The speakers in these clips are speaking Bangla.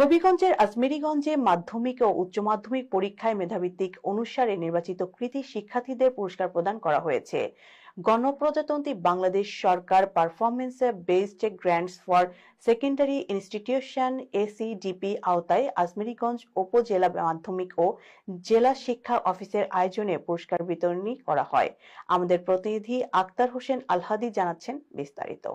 হবিগঞ্জের আজমেরীগঞ্জে মাধ্যমিক ও উচ্চ মাধ্যমিক পরীক্ষায় মেধাভিত্তিক অনুসারে নির্বাচিত কৃতি শিক্ষার্থীদের পুরস্কার প্রদান করা হয়েছে। গণপ্রজাতন্ত্রী বাংলাদেশ সরকার performance based grants for secondary institution SCDP আওতায় আজমেরীগঞ্জ উপজেলা মাধ্যমিক ও জেলা শিক্ষা অফিসের আয়োজনে পুরস্কার বিতরণী করা হয়। আমাদের প্রতিনিধি আক্তার হোসেন আলহাদি জানাচ্ছেন বিস্তারিত।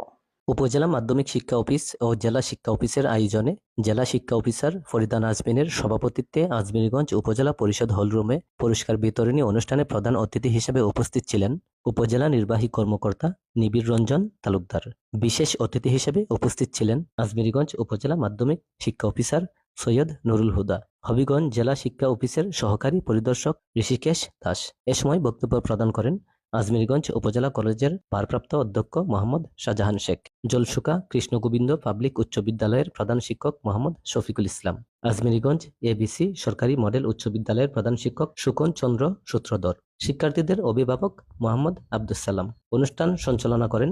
উপজেলা মাধ্যমিক শিক্ষা অফিস ও জেলা শিক্ষা অফিসের আয়োজনে জেলা শিক্ষা অফিসার ফরিদা নাজমিনের সভাপতিত্বে আজমিরগঞ্জ উপজেলা পরিষদ হলরুমে পুরস্কার বিতরণী অনুষ্ঠানে প্রধান অতিথি হিসেবে উপস্থিত ছিলেন উপজেলা নির্বাহী কর্মকর্তা নিবিড় রঞ্জন তালুকদার। বিশেষ অতিথি হিসেবে উপস্থিত ছিলেন আজমিরগঞ্জ উপজেলা মাধ্যমিক শিক্ষা অফিসার সৈয়দ নুরুল হুদা, হবিগঞ্জ জেলা শিক্ষা অফিসের সহকারী পরিদর্শক ঋষিকেশ দাস। এ সময় বক্তব্য প্রদান করেন আজমিরগঞ্জ উপজেলা কলেজের ভারপ্রাপ্ত অধ্যক্ষ মোহাম্মদ শাহজাহান শেখ জলসুকা কৃষ্ণগোবিন্দ পাবলিক উচ্চ বিদ্যালয়ের প্রধান শিক্ষক মোহাম্মদ শফিকুল ইসলাম, আজমিরগঞ্জ এবিসি সরকারি মডেল উচ্চ বিদ্যালয়ের প্রধান শিক্ষক সুকন চন্দ্র সূত্রধর। শিক্ষার্থীদের অভিভাবক মোহাম্মদ আব্দুস সালাম। অনুষ্ঠান সঞ্চালনা করেন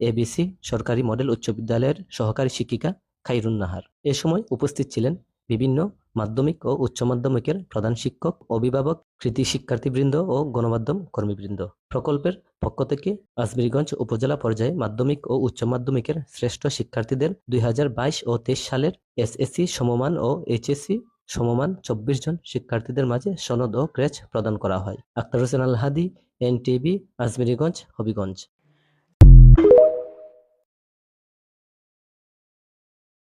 এবিসি সরকারি মডেল উচ্চ বিদ্যালয়ের সহকারী শিক্ষিকা খাইরুন নাহার। এ সময় উপস্থিত ছিলেন বিভিন্ন মাধ্যমিক ও উচ্চ মাধ্যমিকের প্রধান শিক্ষক, অভিভাবক, কৃতি শিক্ষার্থীবৃন্দ ও গণমাধ্যম কর্মীবৃন্দ। প্রকল্পের পক্ষ থেকে আজমিরগঞ্জ উপজেলা পর্যায়ে মাধ্যমিক ও উচ্চ মাধ্যমিকের শ্রেষ্ঠ শিক্ষার্থীদের দুই হাজার বাইশ ও তেইশ সালের এসএসসি সমমান ও এইচএসসি সমমান চব্বিশ জন শিক্ষার্থীদের মাঝে সনদ ও ক্রেচ প্রদান করা হয়। আক্তার হোসেন আল হাদি এনটিভি, আজমিরগঞ্জ, হবিগঞ্জ।